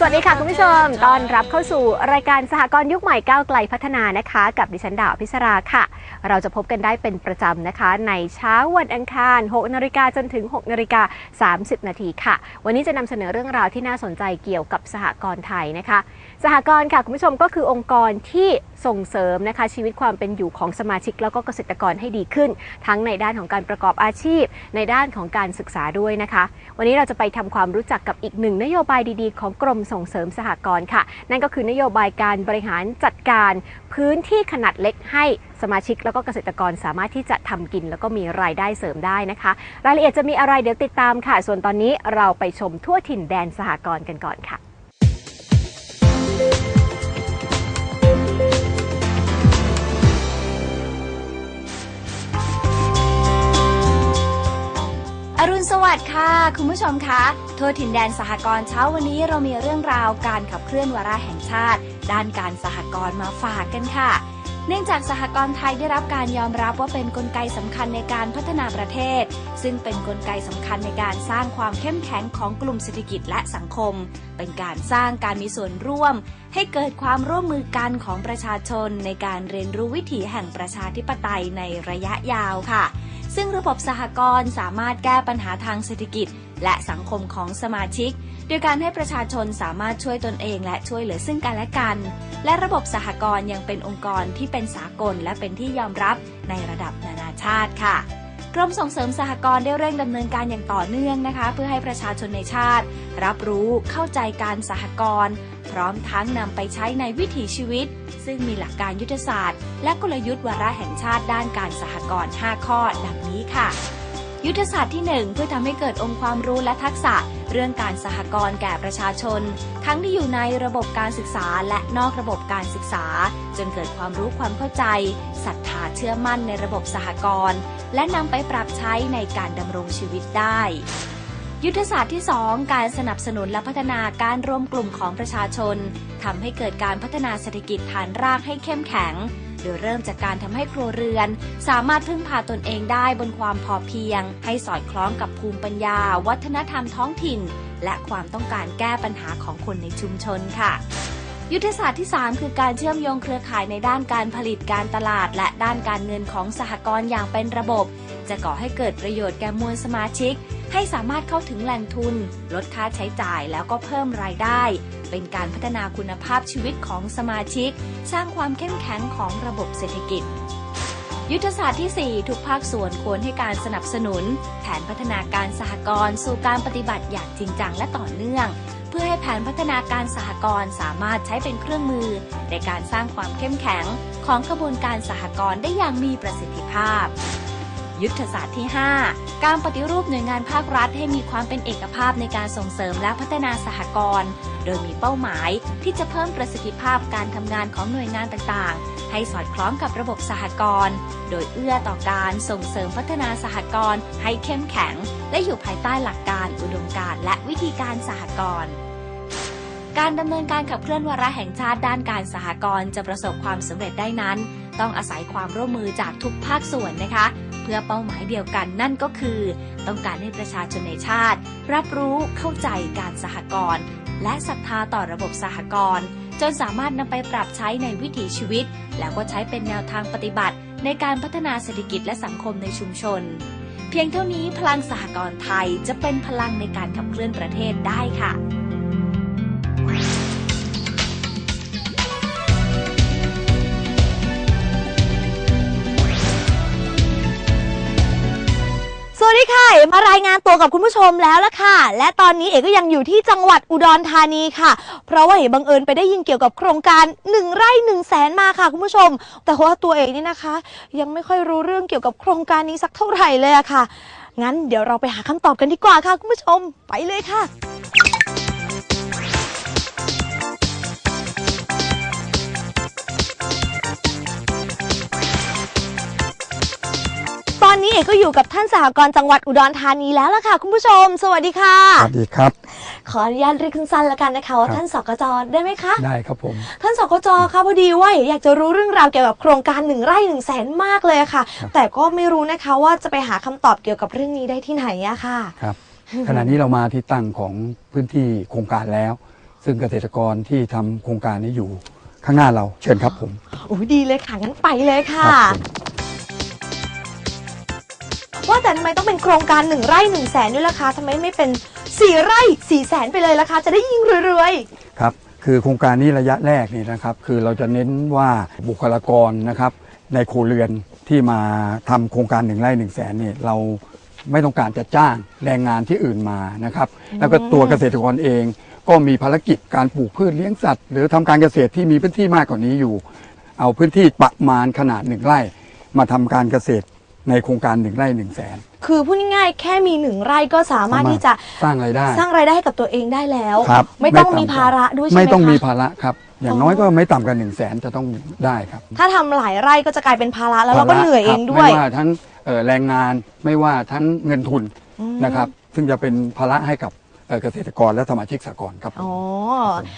สวัสดีค่ะ คุณผู้ชมต้อนรับเข้าสู่รายการสหกรณ์ยุคใหม่ก้าวไกลพัฒนานะคะ กับดิฉันดาวพิศราค่ะ เราจะพบกันได้เป็นประจำนะคะ ในเช้าวันอังคาร6นาฬิกาจนถึง6นาฬิกา30 นาทีค่ะ วันนี้จะนำเสนอเรื่องราวที่น่าสนใจเกี่ยวกับสหกรณ์ไทยนะคะ สหกรณ์ค่ะคุณผู้ชมก็คือองค์กรที่ส่งเสริมนะคะชีวิตความเป็นอยู่ของสมาชิกแล้วก็เกษตรกรให้ดีขึ้น ทั้งในด้านของการประกอบอาชีพ ในด้านของการศึกษาด้วยนะคะ วันนี้เราจะไปทำความรู้จักกับอีกหนึ่งนโยบายดีๆ ของกรมส่งเสริมสหกรณ์ค่ะ นั่นก็คือนโยบายการบริหารจัดการพื้นที่ขนาดเล็กให้สมาชิกแล้วก็เกษตรกรสามารถที่จะทำกิน แล้วก็มีรายได้เสริมได้นะคะ รายละเอียดจะมีอะไรเดี๋ยวติดตามค่ะ ส่วนตอนนี้เราไปชมทั่วถิ่นแดนสหกรณ์กันก่อนค่ะ รุณสวัสดิ์ค่ะ คุณผู้ชมคะทั่วถิ่นแดนสหกรณ์เช้าวันนี้เรามีเรื่องราวการขับเคลื่อนวาระแห่งชาติ ด้านการสหกรณ์มาฝากกันค่ะ เนื่องจากสหกรณ์ไทยได้รับการยอมรับว่าเป็นนกลไกสำคัญในการพัฒนาประเทศ ซึ่งเป็นนกลไกสำคัญในการสร้างความเข้มแข็งของกลุ่มเศรษฐกิจและสังคม เป็นการสร้างการมีส่วนร่วม ให้เกิดความร่วมมือกันของประชาชน ในการเรียนรู้วิถีแห่งประชาธิปไตยในระยะยาวค่ะ ซึ่งระบบสหกรณ์สามารถแก้ปัญหาทางเศรษฐกิจ และสังคมของสมาชิก โดยการให้ประชาชนสามารถช่วยตนเองและช่วยเหลือซึ่งกันและกัน และระบบสหกรณ์ยังเป็นองค์กรที่เป็นสากลและเป็นที่ยอมรับในระดับนานาชาติค่ะ กรมส่งเสริมสหกรณ์ได้เร่งดำเนินการอย่างต่อเนื่องนะคะ เพื่อให้ประชาชนในชาติ รับรู้เข้าใจการสหกรณ์พร้อมทั้งนำไปใช้ในวิถีชีวิต ซึ่งมีหลักการยุทธศาสตร์ และกลยุทธ์วาระแห่งชาติด้านการสหกรณ์ 5 ข้อ ดังนี้ค่ะ ยุทธศาสตร์ที่ 1 เพื่อทำให้เกิดองค์ความรู้และทักษะ เรื่องการสหกรณ์แก่ประชาชน ทั้งที่อยู่ในระบบการศึกษาและนอกระบบการศึกษา จนเกิดความรู้ความเข้าใจศรัทธาเชื่อมั่นในระบบสหกรณ์และนำไปปรับใช้ในการดำรงชีวิตได้ ยุทธศาสตร์ที่ 2 การสนับสนุนและพัฒนาการรวมกลุ่มของประชาชนทำให้เกิดการพัฒนาเศรษฐกิจฐานรากให้เข้มแข็ง โดยเริ่มจากการทำให้ครัวเรือน สามารถพึ่งพาตนเองได้บนความพอเพียง ให้สอดคล้องกับภูมิปัญญา วัฒนธรรมท้องถิ่น และความต้องการแก้ปัญหาของคนในชุมชนค่ะ ยุทธศาสตร์ที่ 3 คือการเชื่อมโยงเครือข่ายในด้านการผลิตการตลาด และด้านการเงินของสหกรณ์อย่างเป็นระบบ จะก่อให้เกิดประโยชน์แก่มวลสมาชิก ให้สามารถเข้าถึงแหล่งทุน ลดค่าใช้จ่ายแล้วก็เพิ่มรายได้ เป็นการพัฒนาคุณภาพชีวิตของสมาชิก สร้างความเข้มแข็งของระบบเศรษฐกิจยุทธศาสตร์ที่ 4 ทุกภาคส่วนควรให้การสนับสนุน แผนพัฒนาการสหกรณ์สู่การปฏิบัติอย่างจริงจังและต่อเนื่อง เพื่อให้แผนพัฒนาการสหกรณ์สามารถใช้เป็นเครื่องมือ ในการสร้างความเข้มแข็งของกระบวนการสหกรณ์ได้อย่างมีประสิทธิภาพ ยุทธศาสตร์ที่ 5 การปฏิรูปหน่วยงานภาครัฐให้มีความเป็นเอกภาพในการส่งเสริมและพัฒนาสหกรณ์โดยมีเป้าหมายที่จะเพิ่มประสิทธิภาพการทำงานของหน่วยงานต่างๆ ให้สอดคล้องกับระบบสหกรณ์โดยเอื้อต่อการส่งเสริมพัฒนาสหกรณ์ให้เข้มแข็ง และอยู่ภายใต้หลักการอุดมการณ์และวิธีการสหกรณ์ การดำเนินการขับเคลื่อนวาระแห่งชาติด้านการสหกรณ์จะประสบความสำเร็จได้นั้น ต้องอาศัยความร่วมมือจากทุกภาคส่วนนะคะ เพื่อเป้าหมายเดียวกันนั่นก็คือ ต้องการให้ประชาชนในชาติ รับรู้เข้าใจการสหกรณ์และศรัทธาต่อระบบสหกรณ์จนสามารถนำไปปรับใช้ในวิถีชีวิต แล้วก็ใช้เป็นแนวทางปฏิบัติ ในการพัฒนาเศรษฐกิจและสังคมในชุมชน เพียงเท่านี้พลังสหกรณ์ไทยจะเป็นพลังในการขับเคลื่อนประเทศได้ค่ะ วัสดีค่ะ เอ๋มารายงานตัวกับคุณผู้ชมแล้วละค่ะ และตอนนี้เอ๋ก็ยังอยู่ที่จังหวัดอุดรธานีค่ะ เพราะว่าเอ๋บังเอิญไปได้ยินเกี่ยวกับโครงการ 1 ไร่1แสนมาค่ะคุณผู้ชม แต่ว่าตัวเอ๋นี่นะคะ ยังไม่ค่อยรู้เรื่องเกี่ยวกับโครงการนี้สักเท่าไหร่เลยอะค่ะ งั้นเดี๋ยวเราไปหาคำตอบกันดีกว่าค่ะคุณผู้ชม ไปเลยค่ะ อนนี้เอกก็อยู่กับท่านสหกรณ์จังหวัดอุดรธานีแล้วล่ะค่ะ คุณผู้ชม สวัสดีค่ะ สวัสดีครับ ขออนุญาตเรียกสั้นๆแล้วกันนะคะว่าครับท่านสกจได้ไหมคะได้ครับผม ท่านสกจคะพอดีว่าอยากจะรู้เรื่องราวเกี่ยวกับโครงการหนึ่งไร่หนึ่งแสนมากเลยค่ะครับแต่ก็ไม่รู้นะคะว่าจะไปหาคำตอบเกี่ยวกับเรื่องนี้ได้ที่ไหนอะค่ะครับขณะนี้เรามาที่ตั้งของพื้นที่โครงการแล้ว ซึ่งเกษตรกรที่ทำโครงการนี้อยู่ข้างหน้าเราเชิญครับผมโอ้ยดีเลยค่ะงั้นไปเลยค่ะครับผม ว่าแต่ทำไมต้องเป็นโครงการหนึ่งไร่หนึ่งแสนด้วยล่ะคะทำไมไม่เป็นสี่ไร่สี่แสนไปเลยล่ะคะ จะได้ยิ่งรวยครับ คือโครงการนี้ระยะแรกนี่นะครับ คือเราจะเน้นว่าบุคลากรนะครับ ในครัวเรือนที่มาทำโครงการหนึ่งไร่หนึ่งแสนเนี่ยเราไม่ต้องการจะจ้างแรงงานที่อื่นมานะครับ แล้วก็ตัวเกษตรกรเอง ก็มีภารกิจการปลูกพืชเลี้ยงสัตว์ หรือทำการเกษตรที่มีพื้นที่มากกว่านี้อยู่ เอาพื้นที่ประมาณขนาดหนึ่งไร่ มาทำการเกษตร ในโครงการหนึ่งไร่หนึ่งแสนๆคือพูดง่ายๆแค่มีหนึ่งไร่ก็สามารถที่จะสร้างรายได้ สร้างรายได้ให้กับตัวเองได้แล้วครับไม่ต้องไม่ต่ำมีภาระด้วยใช่ไหมไม่ต้องมีคะภาระครับอย่างอ๋อน้อยก็ไม่ต่ำกว่าหนึ่งแสนจะต้องได้ครับ ถ้าทำหลายไร่ก็จะกลายเป็นภาระแล้วเราก็ภะเหนื่อยเองครับด้วย ไม่ว่าทั้งเอ่อแรงงานไม่ว่าทั้งเงินทุนอืมนะครับ ซึ่งจะเป็นภาระให้กับ เอ่อเกษตรกรและสมาชิกสหกรณ์ครับอ๋อ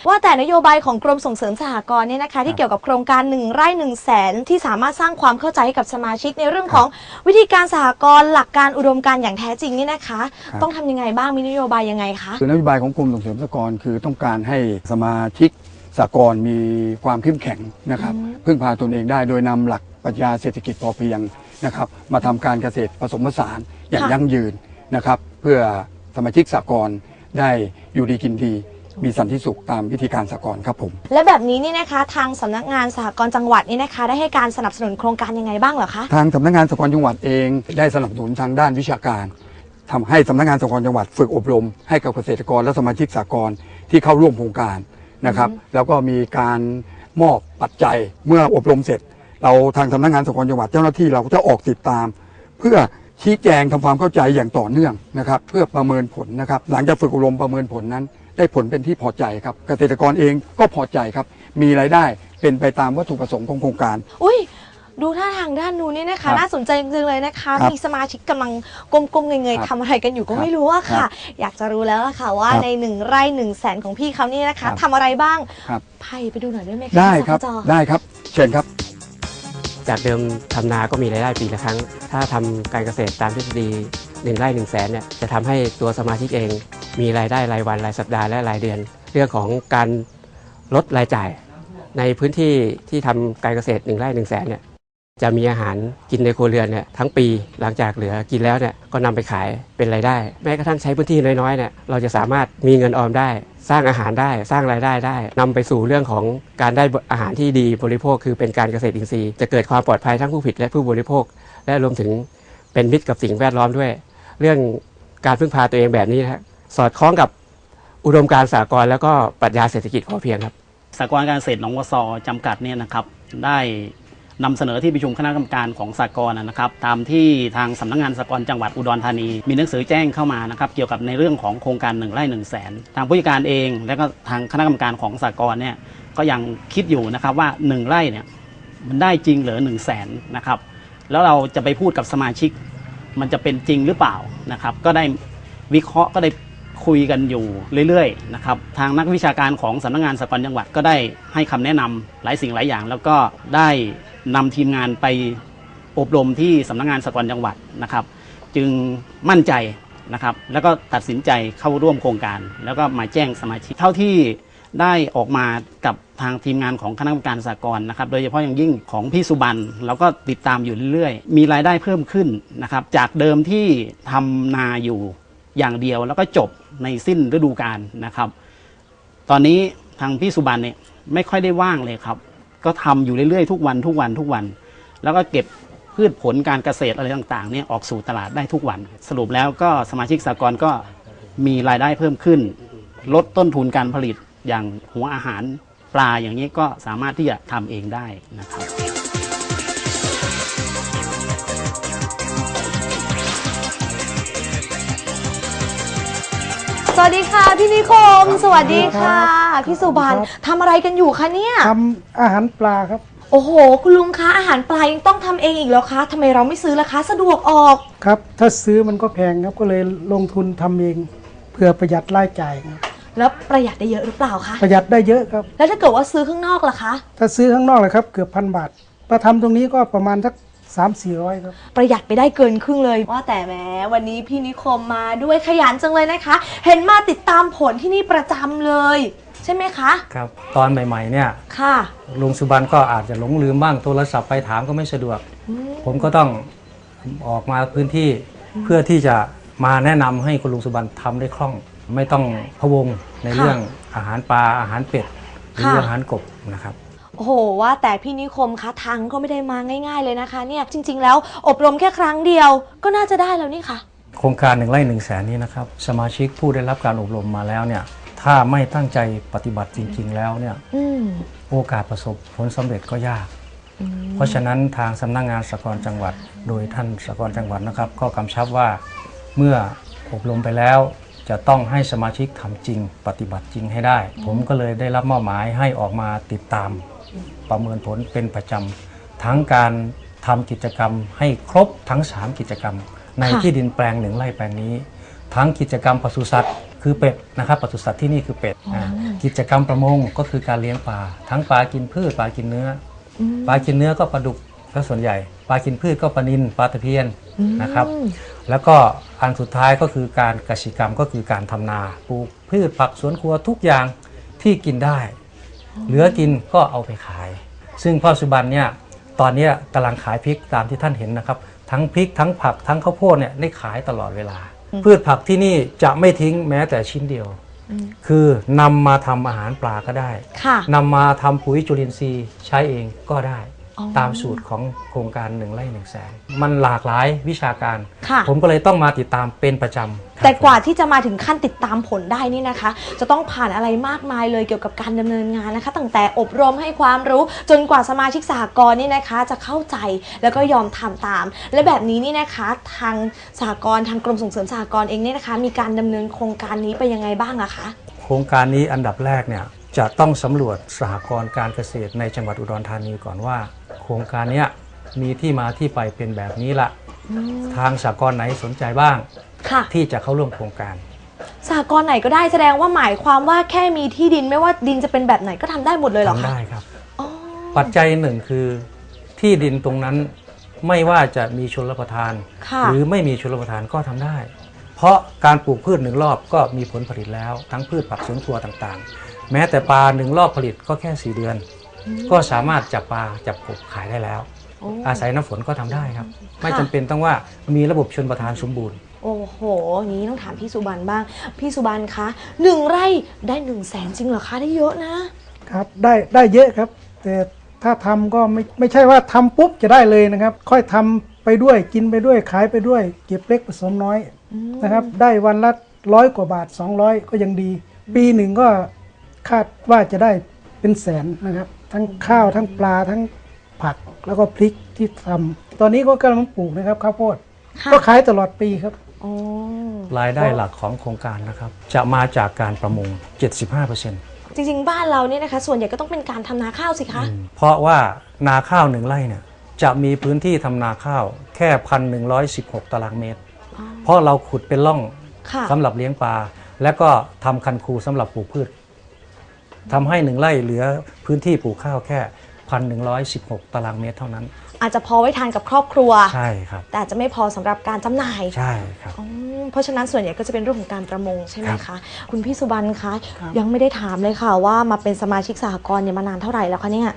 ว่าแต่นโยบายของกรมส่งเสริมสหกรณ์เนี่ยนะคะ ที่เกี่ยวกับโครงการหนึ่งไร่หนึ่งแสนที่สามารถสร้างความเข้าใจให้กับสมาชิกในเรื่องของวิธีการสหกรณ์หลักการอุดมการณ์อย่างแท้จริงนี่นะคะ ครับ ต้องทำยังไงบ้างมีนโยบายยังไงคะ คือนโยบายของกรมส่งเสริมสหกรณ์คือต้องการให้สมาชิกสหกรณ์มีความเข้มแข็งนะครับ พึ่งพาตนเองได้โดยนำหลักปรัชญาเศรษฐกิจพอเพียงนะครับ มาทำการเกษตรผสมผสานอย่างค่ะ ยั่งยืนนะครับ เพื่อสมาชิกสหกรณ์ ได้อยู่ดีกินดี มีสันติสุขตามวิธีการสหกรณ์ครับผม และแบบนี้นี่นะคะ ทางสำนักงานสหกรณ์จังหวัดนี่นะคะ ได้ให้การสนับสนุนโครงการยังไงบ้างเหรอคะ ทางสำนักงานสหกรณ์จังหวัดเองได้สนับสนุนทางด้านวิชาการทำให้สำนักงานสหกรณ์จังหวัดฝึกอบรม ให้กับเกษตรกรและสมาชิกสหกรณ์ที่เข้าร่วมโครงการนะครับ แล้วก็มีการมอบปัจจัยเมื่ออบรมเสร็จ เราทางสำนักงานสหกรณ์จังหวัดเจ้าหน้าที่เราก็จะออกติดตาม เพื่อ ชี้แจงทำความเข้าใจอย่างต่อเนื่องนะครับ เพื่อประเมินผลนะครับ หลังจากฝึกอบรมประเมินผลนั้น ได้ผลเป็นที่พอใจครับ เกษตรกรเองก็พอใจครับ มีรายได้เป็นไปตามวัตถุประสงค์ของโครงการ อุ้ยดูท่าทางด้านนู้นนี่นะครัคะบน่าสนใจจริงๆเลยนะคะครับมีสมาชิกกำลังก้มๆเงยครับๆทำอะไรกันอยู่ก็ครับไม่รู้อะครัค่ะบอยากจะรู้แล้วล่ะค่ะว่าครับในหนึ่งไร่หนึ่งแสนของพี่เขานี่นะครัคะบทำอะไรบ้างครับไพ่ไปดูหน่อยได้ไหมคะได้ครับสจได้ครับ เชิญครับ จากเดิมทำนาก็มีรายได้ปีละครั้ง ถ้าทำการเกษตรตามทฤษฎี1ไร่1แสนเนี่ยจะทำให้ตัวสมาชิกเอง มีรายได้รายวันรายสัปดาห์และรายเดือน เรื่องของการลดรายจ่าย ในพื้นที่ที่ทำการเกษตร1ไร่1แสนเนี่ย จะมีอาหารกินในครัวเรือนเนี่ยทั้งปีหลังจากเหลือกินแล้วเนี่ยก็นำไปขายเป็นรายได้ แม้กระทั่งใช้พื้นที่น้อยๆเนี่ยเราจะสามารถมีเงินออมได้ สร้างอาหารได้สร้างรายได้ได้นำไปสู่เรื่องของการได้อาหารที่ดีบริโภค คือเป็นการเกษตรอินทรีย์ จะเกิดความปลอดภัยทั้งผู้ผลิตและผู้บริโภค และรวมถึงเป็นมิตรกับสิ่งแวดล้อมด้วย เรื่องการพึ่งพาตัวเองแบบนี้นะสอดคล้องกับอุดมการณ์สากลแล้วก็ปรัชญาเศรษฐกิจพอเพียงครับสากลการเกษตรหนองวัวซอจำกัดเนี่ยนะครับได้ นำเสนอที่ประชุมคณะกรรมการของสากลนะครับตามที่ทางสำนักงานสากลจังหวัดอุดรธานี มีหนังสือแจ้งเข้ามานะครับเกี่ยวกับในเรื่องของโครงการหนึ่งไร่หนึ่งแสนทางผู้จัดการเอง และก็ทางคณะกรรมการของสากลเนี่ยก็ยังคิดอยู่นะครับว่าหนึ่งไร่เนี่ยมันได้จริงหรือหนึ่งแสนนะครับแล้วเราจะไปพูดกับสมาชิก มันจะเป็นจริงหรือเปล่านะครับ ก็ได้วิเคราะห์ก็ได้คุยกันอยู่เรื่อยๆนะครับทางนักวิชาการของสำนักงานสากลจังหวัดก็ได้ให้คำแนะนำหลายสิ่งหลายอย่าง แล้วก็ได้ นำทีมงานไปอบรมที่สำนักงานสากลจังหวัดนะครับ จึงมั่นใจนะครับ แล้วก็ตัดสินใจเข้าร่วมโครงการ แล้วก็มาแจ้งสมาชิกเท่าที่ได้ออกมากับทางทีมงานของคณะกรรมการสากลนะครับ โดยเฉพาะอย่างยิ่งของพี่สุบันเราก็ติดตามอยู่เรื่อยๆ มีรายได้เพิ่มขึ้นนะครับ จากเดิมที่ทำนาอยู่อย่างเดียวแล้วก็จบในสิ้นฤดูกาลนะครับ ตอนนี้ทางพี่สุบันเนี่ยไม่ค่อยได้ว่างเลยครับ ก็ทำอยู่เรื่อยๆทุกวันทุกวันทุกวัน แล้วก็เก็บพืพืชผลการเกษตรอะไรต่างๆเนี่ยออกสู่ตลาดได้ทุกวัน สรุปแล้วก็สมาชิกสากลก็มีรายได้เพิ่มขึ้น ลดต้นทุนการผลิตอย่างหัวอาหารปลาอย่างนี้ก็สามารถที่จะทำเองได้นะครับ สวัสดีค่ะพี่นิคม สวัสดีค่ะ พี่สุบันทำอะไรกันอยู่คะเนี่ยทำอาหารปลาครับ โอ้โห คุณลุงคะอาหารปลายังต้องทำเองอีกแล้วคะทำไมเราไม่ซื้อล่ะคะ สะดวกออกครับ ถ้าซื้อมันก็แพงครับก็เลยลงทุนทำเองเพื่อประหยัดรายจ่ายครับแล้วประหยัดได้เยอะหรือเปล่าคะประหยัดได้เยอะครับ แล้วถ้าเกิดว่าซื้อข้างนอกล่ะคะ ถ้าซื้อข้างนอกเลยครับเกือบพันบาทมาทำตรงนี้ก็ประมาณสัก สามสี่ร้อยครับ ประหยัดไปได้เกินครึ่งเลย ว่าแต่แหม้วันนี้พี่นิคมมาด้วยขยันจังเลยนะคะ เห็นมาติดตามผลที่นี่ประจำเลย ใช่ไหมคะ ครับ ตอนใหม่ๆเนี่ยค่ะ ลุงสุบันก็อาจจะหลงลืมบ้างโทรศัพท์ไปถามก็ไม่สะดวก ผมก็ต้องออกมาพื้นที่เพื่อที่จะมาแนะนำให้คุณลุงสุบันทำได้คล่อง ไม่ต้องพะวงในค่ะเรื่องอาหารปลาอาหารเป็ดหรือค่ะ อาหารกบนะครับ โอ้โหว่าแต่พี่นิคมคะทางก็ไม่ได้มาง่าย ๆเลยนะคะเนี่ยจริง ๆ แล้วอบรมแค่ครั้งเดียวก็น่าจะได้แล้วนี่ค่ะ โครงการหนึ่งไร่หนึ่งแสนนี้นะครับสมาชิกผู้ได้รับการอบรมมาแล้วเนี่ยถ้าไม่ตั้งใจปฏิบัติจริง ๆ แล้วเนี่ยอืมโอกาสประสบผลสำเร็จก็ยากเพราะฉะนั้นทางสำนักงงานสหกรณ์จังหวัด โดยท่านสหกรณ์จังหวัดนะครับ ก็กำชับว่าเมื่ออบรมไปแล้ว จะต้องให้สมาชิกทำจริง ปฏิบัติจริงให้ได้ ผมก็เลยได้รับมอบหมายให้ออกมาติดตาม ประเมินผลเป็นประจำทั้งการทำกิจกรรมให้ครบทั้ง 3 กิจกรรม ในค่ะที่ดินแปลงหนึ่งไร่แปลงนี้ ทั้งกิจกรรมปศุสัตว์คือเป็ดนะครับปศุสัตว์ที่นี่คือเป็ดอ่ากิจกรรมประมงก็คือการเลี้ยงปลาทั้งปลากินพืชปลากินเนื้ออปลากินเนื้อก็ปลาดุกก็ส่วนใหญ่ปลากินพืชก็ปลานิลปลาตะเพียนนะครับ แล้วก็อันสุดท้ายก็คือการกสิกรรมก็คือการทำนาปลูกพืชผักสวนครัวทุกอย่างที่กินได้ เหลือกินก็เอาไปขาย ซึ่งพ่อสุบันเนี่ยตอนเนี้ยกำลังขายพริกตามที่ท่านเห็นนะครับ ทั้งพริกทั้งผักทั้งข้าวโพดเนี่ยได้ขายตลอดเวลา พืชผักที่นี่จะไม่ทิ้งแม้แต่ชิ้นเดียว คือนำมาทำอาหารปลาก็ได้ค่ะนำมาทำปุ๋ยจุลินทรีย์ใช้เองก็ได้อ๋อ ตามสูตรของโครงการหนึ่งไร่หนึ่งแสนมันหลากหลายวิชาการ ค่ะ ผมก็เลยต้องมาติดตามเป็นประจำแต่กว่าที่จะมาถึงขั้นติดตามผลได้นี่นะคะ จะต้องผ่านอะไรมากมายเลยเกี่ยวกับการดำเนินงานนะคะ ตั้งแต่อบรมให้ความรู้จนกว่าสมาชิกสหกรณ์นี่นะคะ จะเข้าใจแล้วก็ยอมทำตาม และแบบนี้นี่นะคะ ทางสหกรณ์ทางกรมส่งเสริมสหกรณ์เองเนี่ยนะคะ มีการดำเนินโครงการนี้ไปยังไงบ้างอะคะ โครงการนี้อันดับแรกเนี่ย จะต้องสำรวจสหกรณ์การเกษตรในจังหวัดอุดรธานีก่อนว่า โครงการเนี้ยมีที่มาที่ไปเป็นแบบนี้ละทางสหกรณ์ไหนสนใจบ้าง ค่ะ ที่จะเข้าร่วมโครงการสหกรณ์ไหนก็ได้แสดงว่าหมายความว่าแค่มีที่ดินไม่ว่าดินจะเป็นแบบไหนก็ทำได้หมดเลยเหรอทำคะได้ครับ อ๋อปัจจัยหนึ่งคือที่ดินตรงนั้นไม่ว่าจะมีชนรับประทาน ค่ะ หรือไม่มีชนรับประทานก็ทำได้ เพราะการปลูกพืชหนึ่งรอบก็มีผลผลิตแล้วทั้งพืชผักสวนครัวต่างๆ แม้แต่ปลาหนึ่งรอบผลิตก็แค่ 4 เดือน ก็สามารถจับปลาจับกบขายได้แล้วโอ้อาศัยน้ำฝนก็ทำได้ครับ ไม่ค่ะจำเป็นต้องว่ามีระบบชนประทานสมบูรณ์ โอ้โหอย่างนี้ต้องถามพี่สุบันบ้าง พี่สุบันคะหนึ่งไร่ได้หนึ่งแสนจริงเหรอคะได้เยอะนะ ครับได้ได้เยอะครับ แต่ถ้าทำก็ไม่ไม่ใช่ว่าทำปุ๊บจะได้เลยนะครับ ค่อยทำไปด้วยกินไปด้วยขายไปด้วย เก็บเล็กผสมน้อยนะครับ ได้วันละร้อยกว่าบาท 200 ก็ยังดี ปีหนึ่งก็ คาดว่าจะได้เป็นแสนนะครับ ทั้งข้าวทั้งปลาทั้งผักแล้วก็พริกที่ทำตอนนี้ก็กำลังปลูกนะครับข้าวโพดค่ะก็ขายตลอดปีครับ โอ้รายได้หลักของโครงการนะครับ จะมาจากการประมง 75%จริงๆ บ้านเราเนี่ยนะคะ ส่วนใหญ่ก็ต้องเป็นการทำนาข้าวสิคะ เพราะว่านาข้าวหนึ่งไร่เนี่ยจะมีพื้นที่ทำนาข้าวแค่พันหนึ่งตารางเมตรเพราะเราขุดเป็นร่องค่ะ สำหรับเลี้ยงปลา และก็ทำคันคูสำหรับปลูกพืช ทำให้หนึ่งไร่เหลือพื้นที่ปลูกข้าวแค่พันหนึ่งตารางเมตรเท่านั้น อาจจะพอไว้ทานกับครอบครัว ใช่ครับ แต่อาจจะไม่พอสำหรับการจำหน่าย ใช่ครับอืมเพราะฉะนั้นส่วนใหญ่ก็จะเป็นเรื่องของการประมงใช่ไหมครัคะบคุณพี่สุบันคะครับยังไม่ได้ถามเลยค่ะว่ามาเป็นสมาชิกสหกรณ์เนี่ยมานานเท่าไหร่แล้วคะเนี่ย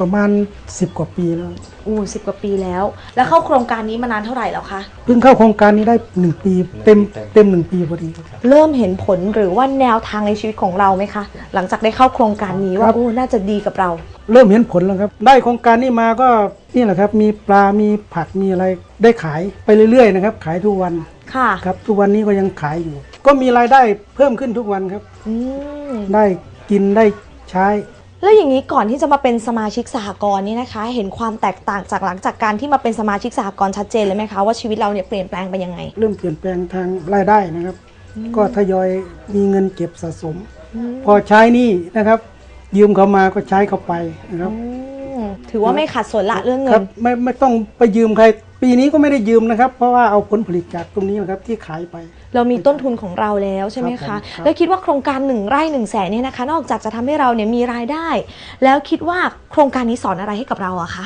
ประมาณ 10 กว่าปีแล้ว อู้สิบกว่าปีแล้ว แล้วเข้าโครงการนี้มานานเท่าไหร่แล้วคะ เพิ่งเข้าโครงการนี้ได้ 1 ปี เต็มเต็มหนึ่งปีพอดีครับ เริ่มเห็นผลหรือว่าแนวทางในชีวิตของเราไหมคะ หลังจากได้เข้าโครงการนี้ว่าครับโอ้น่าจะดีกับเรา เริ่มเห็นผลแล้วครับ ได้โครงการนี้มาก็นี่แหละครับ มีปลา มีผัก มีอะไรได้ขายไปเรื่อยๆนะครับ ขายทุกวันค่ะครับ ทุกวันนี้ก็ยังขายอยู่ ก็มีรายได้เพิ่มขึ้นทุกวันครับ อืมได้กินได้ใช้ แล้วอย่างนี้ก่อนที่จะมาเป็นสมาชิกสหกรณ์นี่นะคะ เห็นความแตกต่างจากหลังจากการที่มาเป็นสมาชิกสหกรณ์ชัดเจนเลยไหมคะว่าชีวิตเราเนี่ยเปลี่ยนแปลงไปยังไง เริ่มเปลี่ยนแปลงทางรายได้นะครับ ก็ทยอยมีเงินเก็บสะสม พอใช้หนี่นะครับ ยืมเขามาก็ใช้เขาไปนะครับ อืม ถือว่าไม่ขัดสนละเรื่องเงิครันบไม่ไม่ต้องไปยืมใคร ปีนี้ก็ไม่ได้ยืมนะครับ เพราะว่าเอาผลผลิตจากตรงนี้นะครับที่ขายไป เรามีต้นทุนของเราแล้วใช่ไหมครัคะ บผมครับ แล้วคิดว่าโครงการหนึ่งไร่หนึ่งแสนเนี่ยนะคะ นอกจากจะทำให้เราเนี่ยมีรายได้ แล้วคิดว่าโครงการนี้สอนอะไรให้กับเราอะคะ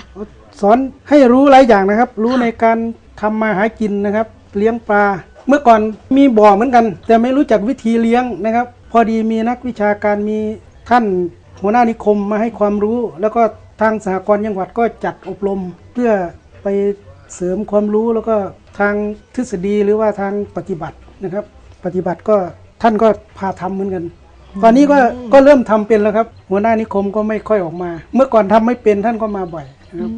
สอนให้รู้หลายอย่างนะครับ รู้ในการทำมาหากินนะครับ เลี้ยงปลา เมื่อก่อนมีบ่อเหมือนกัน แต่ไม่รู้จักวิธีเลี้ยงนะครับ พอดีมีนักวิชาการมีท่านหัวหน้านิคมมาให้ความรู้ แล้วก็ ทางสหกรณ์จังหวัดก็จัดอบรมเพื่อไปเสริมความรู้แล้วก็ทางทฤษฎีหรือว่าทางปฏิบัตินะครับ ปฏิบัติก็ท่านก็พาทำเหมือนกัน ตอนนี้ก็ก็เริ่มทำเป็นแล้วครับ หัวหน้านิคมก็ไม่ค่อยออกมา เมื่อก่อนทำไม่เป็นท่านก็มาบ่อยนะครับ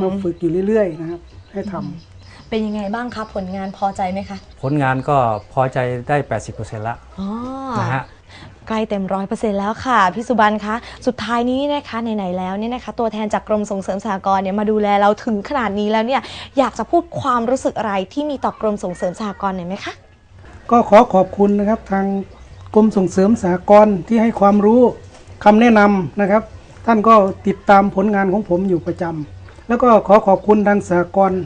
มาฝึกอยู่เรื่อยๆนะครับ ให้ทำเป็นยังไงบ้างคะผลงานพอใจไหมคะ ผลงานก็พอใจได้ 80%ละอ๋อนะฮะ ใกล้เต็มร้อยเปอร์เซ็นต์แล้วค่ะพี่สุบันคะสุดท้ายนี้นะคะไหนๆแล้วเนี่ยนะคะ ตัวแทนจากกรมส่งเสริมสหกรณ์เนี่ยมาดูแลเราถึงขนาดนี้แล้วเนี่ยอยากจะพูดความรู้สึกอะไรที่มีต่อกรมส่งเสริมสหกรณ์หน่อยไหมคะก็ขอขอบคุณนะครับทางกรมส่งเสริมสหกรณ์ที่ให้ความรู้คำแนะนำนะครับ ท่านก็ติดตามผลงานของผมอยู่ประจำแล้วก็ขอขอบคุณทางสหกรณ์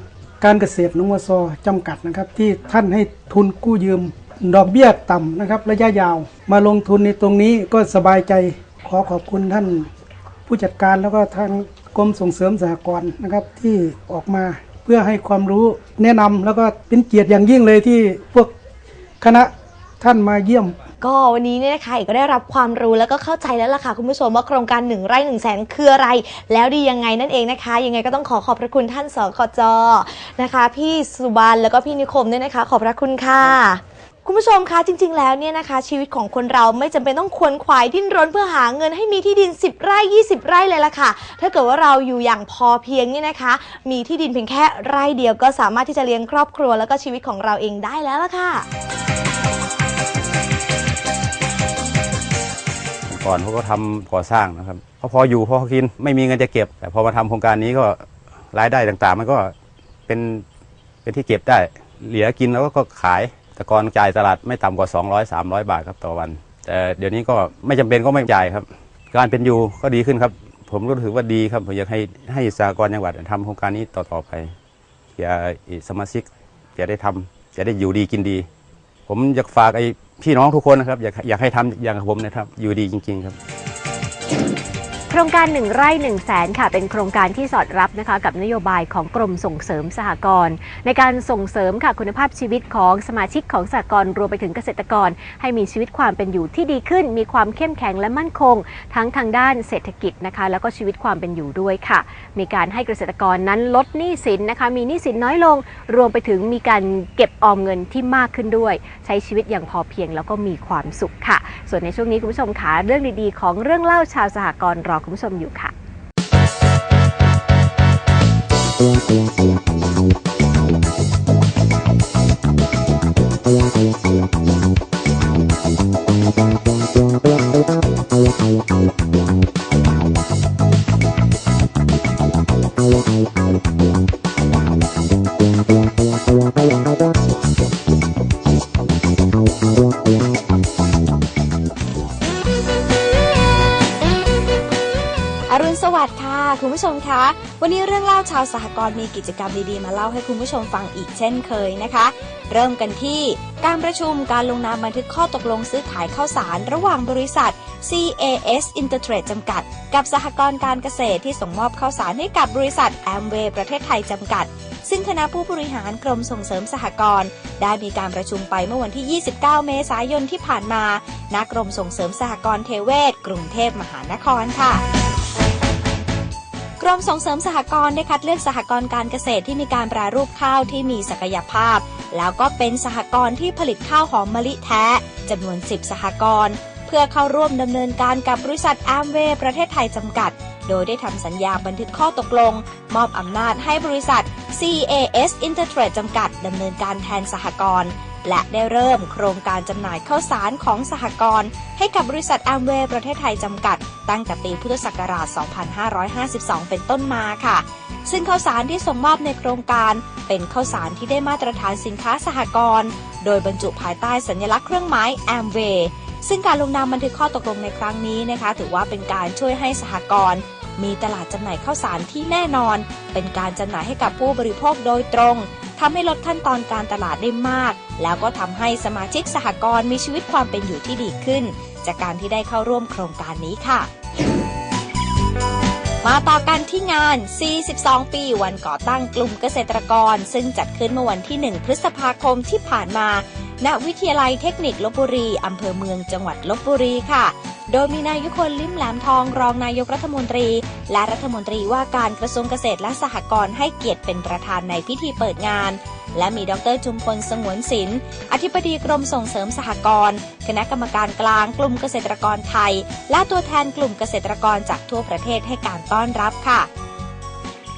การเกษตรนงวซอจำกัดนะครับ ที่ท่านให้ทุนกู้ยืม ดอกเบี้ยต่ำนะครับ ระยะยาว มาลงทุนในตรงนี้ก็สบายใจขอขอบคุณท่านผู้จัดการแล้วก็ทางกรมส่งเสริมสหกรณ์นะครับที่ออกมาเพื่อให้ความรู้แนะนำแล้วก็เป็นเกียรติอย่างยิ่งเลยที่พวกคณะท่านมาเยี่ยมก็วันนี้เนี่ยนะคะเอกก็ได้รับความรู้แล้วก็เข้าใจแล้วล่ะค่ะคุณผู้ชมว่าโครงการหนึ่งไร่หนึ่งแสนคืออะไร แล้วดียังไงนั่นเองนะคะ ยังไงก็ต้องขอขอบพระคุณท่านสคจนะคะ พี่สุบันแล้วก็พี่นิคมด้วยนะคะ ขอบพระคุณค่ะ คุณผู้ชมคะจริง ๆ แล้วเนี่ยนะคะ ชีวิตของคนเราไม่จำเป็นต้องควนขวายดิ้นรนเพื่อหาเงินให้มีที่ดิน 10 ไร่ 20 ไร่เลยล่ะค่ะ ถ้าเกิดว่าเราอยู่อย่างพอเพียงเนี่ยนะคะ มีที่ดินเพียงแค่ไร่เดียวก็สามารถที่จะเลี้ยงครอบครัวแล้วก็ชีวิตของเราเองได้แล้วล่ะค่ะ ก่อนเขาก็ทำก่อสร้างนะครับพอพออยู่พอกินไม่มีเงินจะเก็บ แต่พอมาทำโครงการนี้ก็รายได้ต่างๆ มันก็เป็นเป็นที่เก็บได้ เหลือกินแล้วก็ขาย แต่ก่อนจ่ายตลาดไม่ต่ำกว่า 200 300 บาทครับต่อวัน แต่เดี๋ยวนี้ก็ไม่จำเป็นก็ไม่จ่ายครับ การเป็นอยู่ก็ดีขึ้นครับ ผมรู้สึกว่าดีครับผมอยากให้ให้สากรจังหวัดทำโครงการนี้ต่อๆไปเพื่อสมาชิกจะได้ทำจะได้อยู่ดีกินดี ผมอยากฝากไอ้พี่น้องทุกคนนะครับอยากอยากให้ทำอย่างผมนะครับอยู่ดีจริง ๆ ครับ โครงการ 1 ไร่1 0 0 0 0แสนค่ะ เป็นโครงการที่สอดรับนะคะกับนโยบายของกรมส่งเสริมสหกรณ์ในการส่งเสริมค่ะคุณภาพชีวิตของสมาชิกของสหกรณ์รวมไปถึงเกษตรกร ให้มีชีวิตความเป็นอยู่ที่ดีขึ้น มีความเข้มแข็งและมั่นคง ทั้งทางด้านเศรษฐกิจนะคะ แล้วก็ชีวิตความเป็นอยู่ด้วยค่ะ มีการให้เกษตรกรนั้นลดหนี้สินนะคะ มีหนี้สินน้อยลง รวมไปถึงมีการเก็บออมเงินที่มากขึ้นด้วย ใช้ชีวิตอย่างพอเพียงแล้วก็มีความสุขค่ะ ส่วนในช่วงนี้คุณผู้ชมคะเรื่องดีๆ ของเรื่องเล่าชาวสหกรณ์รอคุณผู้ชมอยู่ค่ะ วันนี้เรื่องเล่าชาวสหกรณ์มีกิจกรรมดีๆ มาเล่าให้คุณผู้ชมฟังอีกเช่นเคยนะคะ เริ่มกันที่การประชุมการลงนามบันทึกข้อตกลงซื้อขายข้าวสารระหว่างบริษัท CAS Intertrade จำกัด กับสหกรณ์การเกษตรที่ส่งมอบข้าวสารให้กับบริษัท Amway ประเทศไทยจำกัด ซึ่งคณะผู้บริหารกรมส่งเสริมสหกรณ์ได้มีการประชุมไปเมื่อวันที่ 29 เมษายนที่ผ่านมาณกรมส่งเสริมสหกรณ์เทเวศกรุงเทพมหานครค่ะ รมส่งเสริมสหกรณ์ได้คัดเลือกสหกรณ์การเกษตรที่มีการแปรรูปข้าวที่มีศักยภาพ แล้วก็เป็นสหกรณ์ที่ผลิตข้าวหอมมะลิแท้จำนวน 10 สหกรณ์เพื่อเข้าร่วมดำเนินการกับบริษัทแอมเวย์ประเทศไทยจำกัด โดยได้ทำสัญญาบันทึกข้อตกลง มอบอำนาจให้บริษัท CAS Intertrade จำกัดดำเนินการแทนสหกรณ์ และได้เริ่มโครงการจำหน่ายข้าวสารของสหกรณ์ให้กับบริษัทแอมเวย์ประเทศไทยจำกัด ตั้งแต่ปีพุทธศักราช 2552 เป็นต้นมาค่ะ ซึ่งข้าวสารที่ส่งมอบในโครงการเป็นข้าวสารที่ได้มาตรฐานสินค้าสหกรณ์โดยบรรจุภายใต้สัญลักษณ์เครื่องหมายแอมเวย์ซึ่งการลงนามบันทึกข้อตกลงในครั้งนี้นะคะ ถือว่าเป็นการช่วยให้สหกรณ์มีตลาดจำหน่ายข้าวสารที่แน่นอน เป็นการจำหน่ายให้กับผู้บริโภคโดยตรง ทำให้ลดขั้นตอนการตลาดได้มาก แล้วก็ทำให้สมาชิกสหกรณ์มีชีวิตความเป็นอยู่ที่ดีขึ้น จากการที่ได้เข้าร่วมโครงการนี้ค่ะมาต่อกันที่งาน 42 ปีวันก่อตั้งกลุ่มเกษตรกร ซึ่งจัดขึ้นเมื่อวันที่ 1 พฤษภาคมที่ผ่านมา ณวิทยาลัยเทคนิคลบบุรี อำเภอเมืองจังหวัดลบบุรีค่ะ โดยมีนายยุคนลิ้มแหลมทองรองนายกรัฐมนตรี และรัฐมนตรีว่าการกระทรวงเกษตรและสหกรณ์ให้เกียรติเป็นประธานในพิธีเปิดงาน และมีดรจุมพลสงวนศิลป์อธิบดีกรมส่งเสริมสหกรณ์คณะกรรมการกลางกลุ่มเกษตรกรไทย และตัวแทนกลุ่มเกษตรกรจากทั่วประเทศให้การต้อนรับค่ะ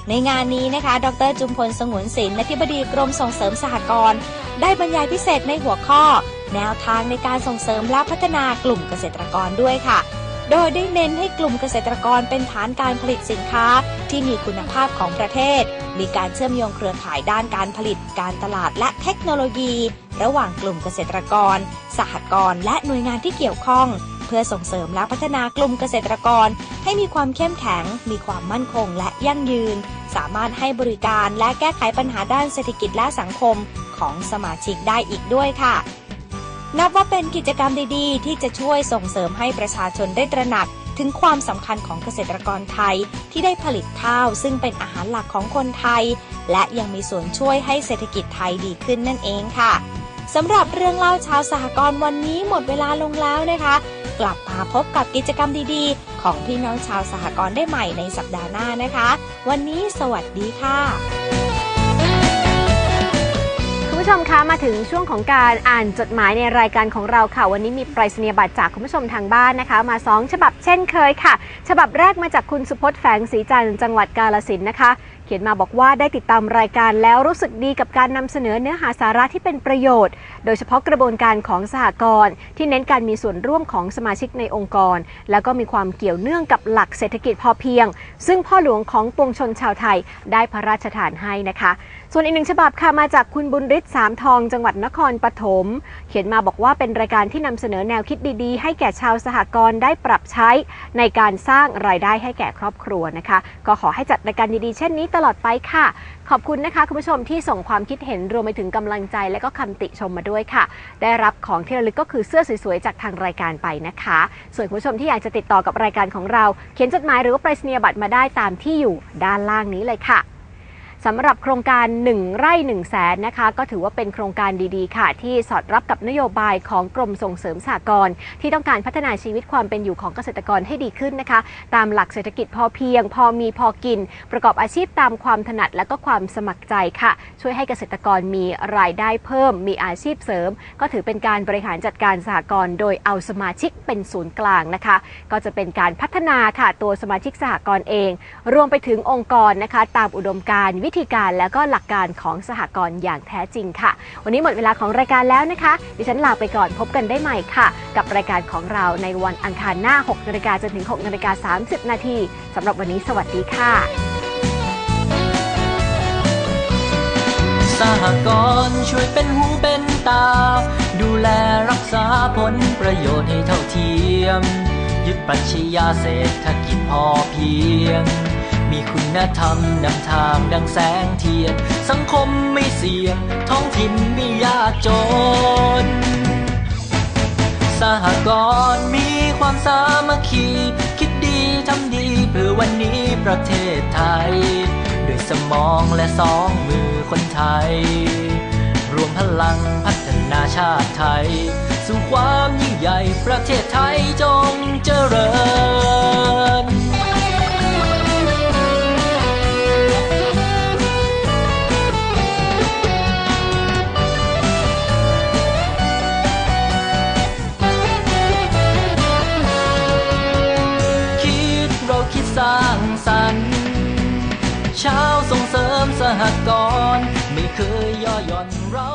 ในงานนี้นะคะ ดรจุมพลสงวนศิลป์อธิบดีกรมส่งเสริมสหกรณ์ได้บรรยายพิเศษในหัวข้อ แนวทางในการส่งเสริมและพัฒนากลุ่มเกษตรกรด้วยค่ะ โดยได้เน้นให้กลุ่มเกษตรกรเป็นฐานการผลิตสินค้าที่มีคุณภาพของประเทศ มีการเชื่อมโยงเครือข่ายด้านการผลิต การตลาดและเทคโนโลยี ระหว่างกลุ่มเกษตรกร สหกรณ์และหน่วยงานที่เกี่ยวข้อง พื่อส่งเสริมและพัฒนากลุ่มเกษตรกร ให้มีความเข้มแข็ง มีความมั่นคงและยั่งยืน สามารถให้บริการและแก้ไขปัญหาด้านเศรษฐกิจและสังคมของสมาชิกได้อีกด้วยค่ะ นับว่าเป็นกิจกรรมดีๆ ที่จะช่วยส่งเสริมให้ประชาชนได้ตระหนักถึงความสำคัญของเกษตรกรไทยที่ได้ผลิตข้าวซึ่งเป็นอาหารหลักของคนไทย และยังมีส่วนช่วยให้เศรษฐกิจไทยดีขึ้นนั่นเองค่ะสำหรับเรื่องเล่าชาวสหกรณ์วันนี้หมดเวลาลงแล้วนะคะ กลับมาพบกับกิจกรรมดีๆ ของพี่น้องชาวสหกรณ์ได้ใหม่ในสัปดาห์หน้านะคะ วันนี้สวัสดีค่ะคุณผู้ชมคะมาถึงช่วงของการอ่านจดหมายในรายการของเราค่ะ วันนี้มีไปรษณียบัตรจากคุณผู้ชมทางบ้านนะคะ มา 2 ฉบับเช่นเคยค่ะ ฉบับแรกมาจากคุณสุพจน์แฝงศรีจันทร์จังหวัดกาลสินนะคะ ขียนมาบอกว่าได้ติดตามรายการแล้วรู้สึกดีกับการนำเสนอเนื้อหาสาระที่เป็นประโยชน์ โดยเฉพาะกระบวนการของสหกรณ์ที่เน้นการมีส่วนร่วมของสมาชิกในองค์กร แล้วก็มีความเกี่ยวเนื่องกับหลักเศรษฐกิจพอเพียง ซึ่งพ่อหลวงของปวงชนชาวไทยได้พระราชทานให้นะคะ ส่วนอีกหนึ่งฉบับค่ะมาจากคุณบุญฤทธิ์สามทองจังหวัดนครปฐมเขียนมาบอกว่าเป็นรายการที่นำเสนอแนวคิดดีๆ ให้แก่ชาวสหกรณ์ได้ปรับใช้ในการสร้างรายได้ให้แก่ครอบครัวนะคะ ก็ขอให้จัดรายการดีๆ เช่นนี้ตลอดไปค่ะ ขอบคุณนะคะคุณผู้ชมที่ส่งความคิดเห็นรวมไปถึงกำลังใจและก็คำติชมมาด้วยค่ะ ได้รับของที่ระลึกก็คือเสื้อสวยๆจากทางรายการไปนะคะ ส่วนคุณผู้ชมที่อยากจะติดต่อกับรายการของเรา เขียนจดหมายหรือว่าไปรษณียบัตรมาได้ตามที่อยู่ด้านล่างนี้เลยค่ะ สำหรับโครงการ 1 ไร่ 1 แสนนะคะ ก็ถือว่าเป็นโครงการดีๆ ค่ะ ที่สอดรับกับนโยบายของกรมส่งเสริมสหกรณ์ที่ต้องการพัฒนาชีวิตความเป็นอยู่ของเกษตรกรให้ดีขึ้นนะคะ ตามหลักเศรษฐกิจพอเพียง พอมีพอกิน ประกอบอาชีพตามความถนัดและก็ความสมัครใจค่ะ ช่วยให้เกษตรกรมีรายได้เพิ่ม มีอาชีพเสริม ก็ถือเป็นการบริหารจัดการสหกรณ์โดยเอาสมาชิกเป็นศูนย์กลางนะคะ ก็จะเป็นการพัฒนาค่ะตัวสมาชิกสหกรณ์เอง รวมไปถึงองค์กรนะคะ ตามอุดมการณ์วิธีการและก็หลักการของสหกรณ์อย่างแท้จริงค่ะ วันนี้หมดเวลาของรายการแล้วนะคะ ดิฉันลาไปก่อนพบกันได้ใหม่ค่ะ กับรายการของเราในวันอังคารหน้า6นาฬิกาจนถึง6นาฬิกา30 นาทีสำหรับวันนี้สวัสดีค่ะ สหกรณ์ช่วยเป็นหูเป็นตา ดูแลรักษาผลประโยชน์ให้เท่าเทียม ยึดปรัชญาเศรษฐกิจพอเพียง มีคุณธรรมนำทางดังแสงเทียน สังคมไม่เสี่ยง ท้องถิ่นไม่ยากจน สหกรณ์มีความสามัคคี คิดดีทำดีเพื่อวันนี้ประเทศไทย ด้วยสมองและสองมือคนไทย รวมพลังพัฒนาชาติไทย สู่ความยิ่งใหญ่ประเทศไทยจงเจริญ เช้าส่งเสริมสหกรณ์ไม่เคยย่อหย่อนเรา